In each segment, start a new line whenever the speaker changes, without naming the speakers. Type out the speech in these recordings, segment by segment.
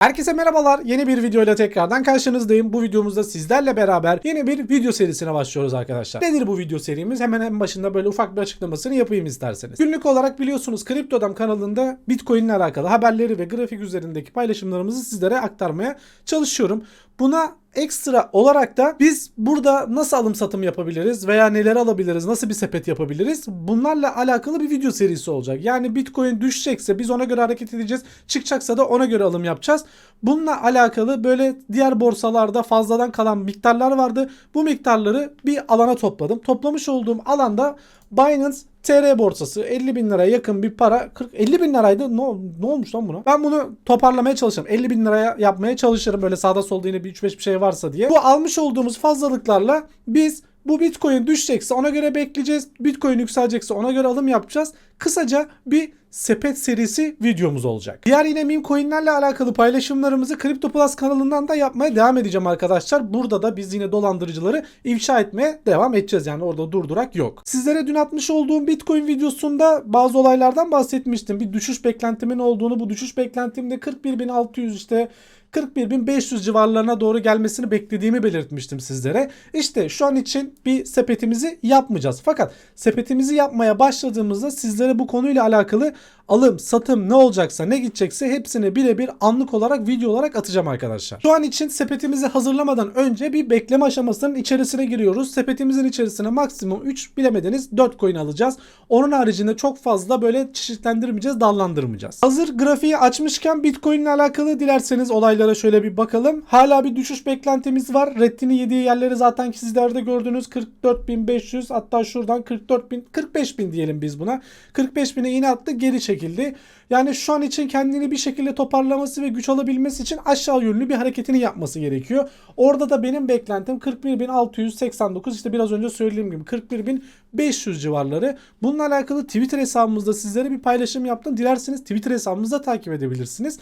Herkese merhabalar. Yeni bir videoyla tekrardan karşınızdayım. Bu videomuzda sizlerle beraber yeni bir video serisine başlıyoruz arkadaşlar. Nedir bu video serimiz? Hemen en başında böyle ufak bir açıklamasını yapayım isterseniz. Günlük olarak biliyorsunuz Kripto Adam kanalında Bitcoin ile alakalı haberleri ve grafik üzerindeki paylaşımlarımızı sizlere aktarmaya çalışıyorum. Buna ekstra olarak da biz burada nasıl alım satım yapabiliriz veya neler alabiliriz, nasıl bir sepet yapabiliriz bunlarla alakalı bir video serisi olacak. Yani Bitcoin düşecekse biz ona göre hareket edeceğiz, çıkacaksa da ona göre alım yapacağız. Bununla alakalı böyle diğer borsalarda fazladan kalan miktarlar vardı. Bu miktarları bir alana topladım. Toplamış olduğum alanda Binance TR borsası 50 bin liraya yakın bir para. 40 50 bin liraydı. Ne, ne olmuş lan buna? Ben bunu toparlamaya çalışırım. 50 bin liraya yapmaya çalışırım böyle sağda solda yine bir 3-5 bir şey varsa diye. Bu almış olduğumuz fazlalıklarla biz bu Bitcoin düşecekse ona göre bekleyeceğiz. Bitcoin yükselecekse ona göre alım yapacağız. Kısaca bir sepet serisi videomuz olacak. Diğer yine meme coinlerle alakalı paylaşımlarımızı Crypto Plus kanalından da yapmaya devam edeceğim arkadaşlar. Burada da biz yine dolandırıcıları ifşa etmeye devam edeceğiz. Yani orada durdurak yok. Sizlere dün atmış olduğum Bitcoin videosunda bazı olaylardan bahsetmiştim. Bir düşüş beklentimin olduğunu, bu düşüş beklentimde 41.600 işte 41.500 civarlarına doğru gelmesini beklediğimi belirtmiştim sizlere. İşte şu an için bir sepetimizi yapmayacağız. Fakat sepetimizi yapmaya başladığımızda sizlere bu konuyla alakalı alım, satım ne olacaksa ne gidecekse hepsini birebir anlık olarak video olarak atacağım arkadaşlar. Şu an için sepetimizi hazırlamadan önce bir bekleme aşamasının içerisine giriyoruz. Sepetimizin içerisine maksimum 3 bilemediniz 4 coin alacağız. Onun haricinde çok fazla böyle çeşitlendirmeyeceğiz, dallandırmayacağız. Hazır grafiği açmışken Bitcoin ile alakalı dilerseniz olaylara şöyle bir bakalım. Hala bir düşüş beklentimiz var. Reddi'nin yediği yerleri zaten sizlerde gördünüz. 44.500 hatta şuradan 44.000 45.000 diyelim biz buna. 45.000'e yine attı geri çekildi. Yani şu an için kendini bir şekilde toparlaması ve güç alabilmesi için aşağı yönlü bir hareketini yapması gerekiyor. Orada da benim beklentim 41.689 işte biraz önce söylediğim gibi 41.500 civarları. Bununla alakalı Twitter hesabımızda sizlere bir paylaşım yaptım. Dilerseniz Twitter hesabımızda takip edebilirsiniz.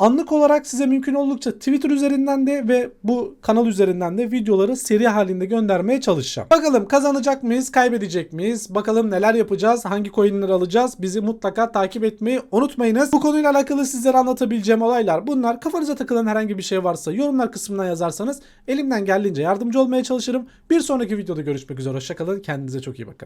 Anlık olarak size mümkün oldukça Twitter üzerinden de ve bu kanal üzerinden de videoları seri halinde göndermeye çalışacağım. Bakalım kazanacak mıyız, kaybedecek miyiz? Bakalım neler yapacağız, hangi coinleri alacağız? Bizi mutlaka takip etmeyi unutmayınız. Bu konuyla alakalı sizlere anlatabileceğim olaylar bunlar. Kafanıza takılan herhangi bir şey varsa yorumlar kısmına yazarsanız elimden geldiğince yardımcı olmaya çalışırım. Bir sonraki videoda görüşmek üzere. Hoşçakalın. Kendinize çok iyi bakın.